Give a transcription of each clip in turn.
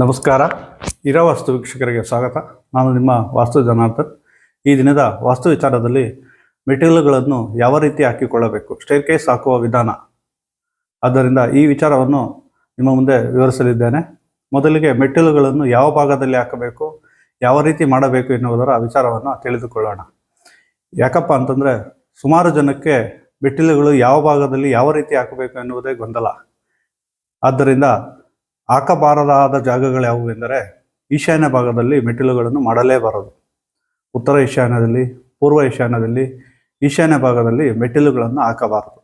ನಮಸ್ಕಾರ. ಇರೋ ವಾಸ್ತು ವೀಕ್ಷಕರಿಗೆ ಸ್ವಾಗತ. ನಾನು ನಿಮ್ಮ ವಾಸ್ತು ಜನಾರ್ದನ್. ಈ ದಿನದ ವಾಸ್ತು ವಿಚಾರದಲ್ಲಿ ಮೆಟೀರಿಯಲ್ಗಳನ್ನು ಯಾವ ರೀತಿ ಹಾಕಿಕೊಳ್ಳಬೇಕು, ಸ್ಟೇರ್ ಕೇಸ್ ಹಾಕುವ ವಿಧಾನ. ಆದ್ದರಿಂದ ಈ ವಿಚಾರವನ್ನು ನಿಮ್ಮ ಮುಂದೆ ವಿವರಿಸಲಿದ್ದೇನೆ. ಮೊದಲಿಗೆ ಮೆಟೀರಿಯಲ್ಗಳನ್ನು ಯಾವ ಭಾಗದಲ್ಲಿ ಹಾಕಬೇಕು, ಯಾವ ರೀತಿ ಮಾಡಬೇಕು ಎನ್ನುವುದರ ವಿಚಾರವನ್ನು ತಿಳಿದುಕೊಳ್ಳೋಣ. ಯಾಕಪ್ಪ ಅಂತಂದರೆ, ಸುಮಾರು ಜನಕ್ಕೆ ಮೆಟ್ಟಿಲುಗಳು ಯಾವ ಭಾಗದಲ್ಲಿ ಯಾವ ರೀತಿ ಹಾಕಬೇಕು ಎನ್ನುವುದೇ ಗೊಂದಲ. ಆದ್ದರಿಂದ ಹಾಕಬಾರದಾದ ಜಾಗಗಳು ಯಾವುವು ಎಂದರೆ ಈಶಾನ್ಯ ಭಾಗದಲ್ಲಿ ಮೆಟ್ಟಿಲುಗಳನ್ನು ಮಾಡಲೇಬಾರದು. ಉತ್ತರ ಈಶಾನ್ಯದಲ್ಲಿ, ಪೂರ್ವ ಈಶಾನ್ಯದಲ್ಲಿ, ಈಶಾನ್ಯ ಭಾಗದಲ್ಲಿ ಮೆಟ್ಟಿಲುಗಳನ್ನು ಹಾಕಬಾರದು.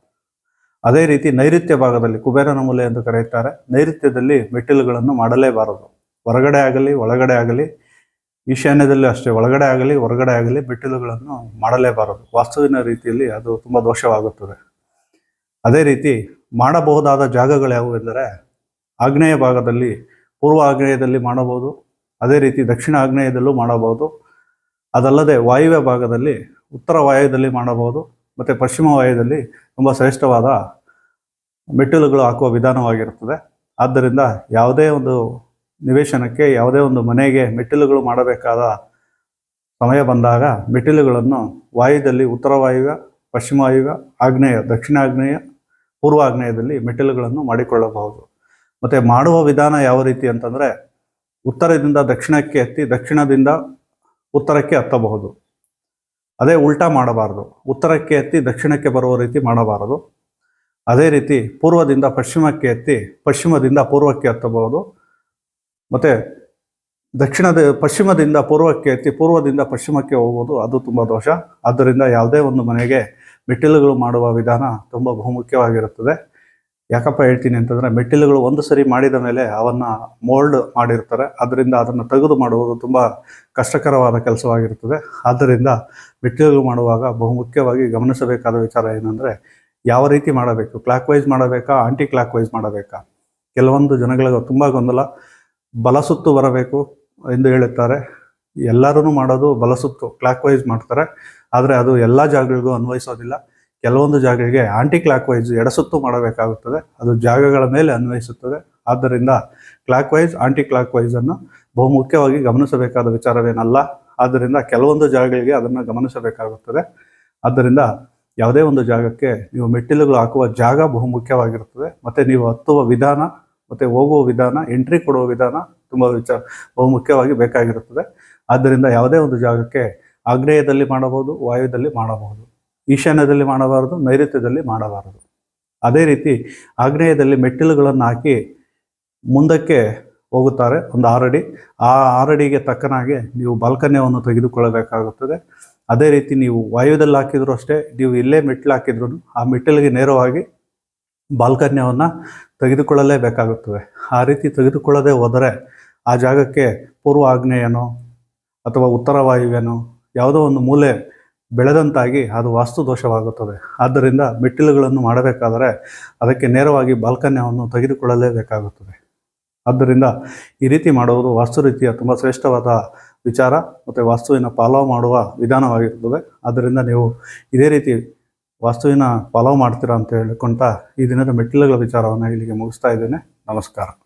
ಅದೇ ರೀತಿ ನೈಋತ್ಯ ಭಾಗದಲ್ಲಿ ಕುಬೇರನ ಮೂಲೆ ಎಂದು ಕರೆಯುತ್ತಾರೆ, ನೈಋತ್ಯದಲ್ಲಿ ಮೆಟ್ಟಿಲುಗಳನ್ನು ಮಾಡಲೇಬಾರದು. ಹೊರಗಡೆ ಆಗಲಿ, ಒಳಗಡೆ ಆಗಲಿ, ಈಶಾನ್ಯದಲ್ಲಿ ಅಷ್ಟೇ, ಒಳಗಡೆ ಆಗಲಿ, ಹೊರಗಡೆ ಆಗಲಿ ಮೆಟ್ಟಿಲುಗಳನ್ನು ಮಾಡಲೇಬಾರದು. ವಾಸ್ತುವಿನ ರೀತಿಯಲ್ಲಿ ಅದು ತುಂಬ ದೋಷವಾಗುತ್ತದೆ. ಅದೇ ರೀತಿ ಮಾಡಬಹುದಾದ ಜಾಗಗಳು ಯಾವುವು ಎಂದರೆ ಆಗ್ನೇಯ ಭಾಗದಲ್ಲಿ, ಪೂರ್ವ ಆಗ್ನೇಯದಲ್ಲಿ ಮಾಡಬಹುದು, ಅದೇ ರೀತಿ ದಕ್ಷಿಣ ಆಗ್ನೇಯದಲ್ಲೂ ಮಾಡಬಹುದು. ಅದಲ್ಲದೆ ವಾಯುವ್ಯ ಭಾಗದಲ್ಲಿ, ಉತ್ತರ ವಾಯುದಲ್ಲಿ ಮಾಡಬಹುದು, ಮತ್ತು ಪಶ್ಚಿಮ ವಾಯುದಲ್ಲಿ ತುಂಬ ಶ್ರೇಷ್ಠವಾದ ಮೆಟ್ಟಿಲುಗಳು ಹಾಕುವ ವಿಧಾನವಾಗಿರುತ್ತದೆ. ಆದ್ದರಿಂದ ಯಾವುದೇ ಒಂದು ನಿವೇಶನಕ್ಕೆ, ಯಾವುದೇ ಒಂದು ಮನೆಗೆ ಮೆಟ್ಟಿಲುಗಳು ಮಾಡಬೇಕಾದ ಸಮಯ ಬಂದಾಗ ಮೆಟ್ಟಿಲುಗಳನ್ನು ವಾಯುದಲ್ಲಿ ಉತ್ತರ ವಾಯುವ್ಯ, ಪಶ್ಚಿಮ ವಾಯುವ್ಯ, ಆಗ್ನೇಯ, ದಕ್ಷಿಣ ಆಗ್ನೇಯ, ಪೂರ್ವ ಆಗ್ನೇಯದಲ್ಲಿ ಮೆಟ್ಟಿಲುಗಳನ್ನು ಮಾಡಿಕೊಳ್ಳಬಹುದು. ಮತ್ತು ಮಾಡುವ ವಿಧಾನ ಯಾವ ರೀತಿ ಅಂತಂದರೆ ಉತ್ತರದಿಂದ ದಕ್ಷಿಣಕ್ಕೆ ಎತ್ತಿ ದಕ್ಷಿಣದಿಂದ ಉತ್ತರಕ್ಕೆ ಹತ್ತಬಹುದು. ಅದೇ ಉಲ್ಟಾ ಮಾಡಬಾರದು. ಉತ್ತರಕ್ಕೆ ಎತ್ತಿ ದಕ್ಷಿಣಕ್ಕೆ ಬರುವ ರೀತಿ ಮಾಡಬಾರದು. ಅದೇ ರೀತಿ ಪೂರ್ವದಿಂದ ಪಶ್ಚಿಮಕ್ಕೆ ಎತ್ತಿ ಪಶ್ಚಿಮದಿಂದ ಪೂರ್ವಕ್ಕೆ ಹತ್ತಬಹುದು. ಮತ್ತು ದಕ್ಷಿಣದ ಪಶ್ಚಿಮದಿಂದ ಪೂರ್ವಕ್ಕೆ ಎತ್ತಿ ಪೂರ್ವದಿಂದ ಪಶ್ಚಿಮಕ್ಕೆ ಹೋಗುವುದು ಅದು ತುಂಬ ದೋಷ. ಆದ್ದರಿಂದ ಯಾವುದೇ ಒಂದು ಮನೆಗೆ ಮೆಟ್ಟಿಲುಗಳು ಮಾಡುವ ವಿಧಾನ ತುಂಬ ಬಹುಮುಖ್ಯವಾಗಿರುತ್ತದೆ. ಯಾಕಪ್ಪ ಹೇಳ್ತೀನಿ ಅಂತಂದರೆ ಮೆಟ್ಟಿಲುಗಳು ಒಂದು ಸರಿ ಮಾಡಿದ ಮೇಲೆ ಅವನ್ನು ಮೋಲ್ಡ್ ಮಾಡಿರ್ತಾರೆ. ಅದರಿಂದ ಅದನ್ನು ತೆಗೆದು ಮಾಡುವುದು ತುಂಬ ಕಷ್ಟಕರವಾದ ಕೆಲಸವಾಗಿರುತ್ತದೆ. ಆದ್ದರಿಂದ ಮೆಟ್ಟಿಲುಗಳು ಮಾಡುವಾಗ ಬಹುಮುಖ್ಯವಾಗಿ ಗಮನಿಸಬೇಕಾದ ವಿಚಾರ ಏನಂದರೆ ಯಾವ ರೀತಿ ಮಾಡಬೇಕು? ಕ್ಲಾಕ್ ವೈಸ್ ಮಾಡಬೇಕಾ? ಆಂಟಿ ಕ್ಲಾಕ್ ವೈಸ್ ಮಾಡಬೇಕಾ? ಕೆಲವೊಂದು ಜನಗಳಿಗೆ ತುಂಬ ಗೊಂದಲ. ಬಲಸುತ್ತು ಬರಬೇಕು ಎಂದು ಹೇಳುತ್ತಾರೆ. ಎಲ್ಲರೂ ಮಾಡೋದು ಬಲಸುತ್ತು ಕ್ಲಾಕ್ ವೈಸ್ ಮಾಡ್ತಾರೆ. ಆದರೆ ಅದು ಎಲ್ಲ ಜಾಗಗಳಿಗೂ ಅನ್ವಯಿಸೋದಿಲ್ಲ. ಕೆಲವೊಂದು ಜಾಗಗಳಿಗೆ ಆಂಟಿ ಕ್ಲಾಕ್ ವೈಸ್ ಎಡಸುತ್ತು ಮಾಡಬೇಕಾಗುತ್ತದೆ. ಅದು ಜಾಗಗಳ ಮೇಲೆ ಅನ್ವಯಿಸುತ್ತದೆ. ಆದ್ದರಿಂದ ಕ್ಲಾಕ್ ವೈಸ್ ಆಂಟಿ ಕ್ಲಾಕ್ ವೈಸನ್ನು ಬಹುಮುಖ್ಯವಾಗಿ ಗಮನಿಸಬೇಕಾದ ವಿಚಾರವೇನಲ್ಲ. ಆದ್ದರಿಂದ ಕೆಲವೊಂದು ಜಾಗಗಳಿಗೆ ಅದನ್ನು ಗಮನಿಸಬೇಕಾಗುತ್ತದೆ. ಆದ್ದರಿಂದ ಯಾವುದೇ ಒಂದು ಜಾಗಕ್ಕೆ ನೀವು ಮೆಟ್ಟಿಲುಗಳು ಹಾಕುವ ಜಾಗ ಬಹುಮುಖ್ಯವಾಗಿರುತ್ತದೆ. ಮತ್ತು ನೀವು ಹತ್ತುವ ವಿಧಾನ, ಮತ್ತು ಹೋಗುವ ವಿಧಾನ ಎಂಟ್ರಿ ಕೊಡುವ ವಿಧಾನ ತುಂಬ ವಿಚಾರ ಬಹುಮುಖ್ಯವಾಗಿ ಬೇಕಾಗಿರುತ್ತದೆ. ಆದ್ದರಿಂದ ಯಾವುದೇ ಒಂದು ಜಾಗಕ್ಕೆ ಆಗ್ನೇಯದಲ್ಲಿ ಮಾಡಬಹುದು, ವಾಯುದಲ್ಲಿ ಮಾಡಬಹುದು. ಈಶಾನ್ಯದಲ್ಲಿ ಮಾಡಬಾರದು, ನೈಋತ್ಯದಲ್ಲಿ ಮಾಡಬಾರದು. ಅದೇ ರೀತಿ ಆಗ್ನೇಯದಲ್ಲಿ ಮೆಟ್ಟಿಲುಗಳನ್ನು ಹಾಕಿ ಮುಂದಕ್ಕೆ ಹೋಗುತ್ತಾರೆ, ಒಂದು ಆರಡಿ. ಆ ಆರಡಿಗೆ ತಕ್ಕನಾಗೆ ನೀವು ಬಾಲ್ಕನ್ಯವನ್ನು ತೆಗೆದುಕೊಳ್ಳಬೇಕಾಗುತ್ತದೆ. ಅದೇ ರೀತಿ ನೀವು ವಾಯುದಲ್ಲಿ ಹಾಕಿದ್ರು ಅಷ್ಟೇ, ನೀವು ಇಲ್ಲೇ ಮೆಟ್ಟಿಲು ಹಾಕಿದ್ರು ಆ ಮೆಟ್ಟಿಲಿಗೆ ನೇರವಾಗಿ ಬಾಲ್ಕನ್ಯವನ್ನು ತೆಗೆದುಕೊಳ್ಳಲೇಬೇಕಾಗುತ್ತದೆ. ಆ ರೀತಿ ತೆಗೆದುಕೊಳ್ಳದೆ ಹೋದರೆ ಆ ಜಾಗಕ್ಕೆ ಪೂರ್ವ ಆಗ್ನೇಯನೋ ಅಥವಾ ಉತ್ತರ ವಾಯುವೇನೋ ಯಾವುದೋ ಒಂದು ಮೂಲೆ ಬೆಳೆದಂತಾಗಿ ಅದು ವಾಸ್ತು ದೋಷವಾಗುತ್ತದೆ ಆದ್ದರಿಂದ ಮೆಟ್ಟಿಲುಗಳನ್ನು ಮಾಡಬೇಕಾದರೆ ಅದಕ್ಕೆ ನೇರವಾಗಿ ಬಾಲ್ಕನ್ಯವನ್ನು ತೆಗೆದುಕೊಳ್ಳಲೇಬೇಕಾಗುತ್ತದೆ. ಆದ್ದರಿಂದ ಈ ರೀತಿ ಮಾಡುವುದು ವಾಸ್ತು ರೀತಿಯ ತುಂಬ ಶ್ರೇಷ್ಠವಾದ ವಿಚಾರ ಮತ್ತು ವಾಸ್ತುವಿನ ಫಾಲೋ ಮಾಡುವ ವಿಧಾನವಾಗಿರುತ್ತದೆ. ಆದ್ದರಿಂದ ನೀವು ಇದೇ ರೀತಿ ವಾಸ್ತುವಿನ ಫಾಲೋ ಮಾಡ್ತೀರಾ ಅಂತ ಹೇಳಿಕೊಂತ ಈ ದಿನದ ಮೆಟ್ಟಿಲುಗಳ ವಿಚಾರವನ್ನು ಇಲ್ಲಿಗೆ ಮುಗಿಸ್ತಾ ಇದ್ದೇನೆ. ನಮಸ್ಕಾರ.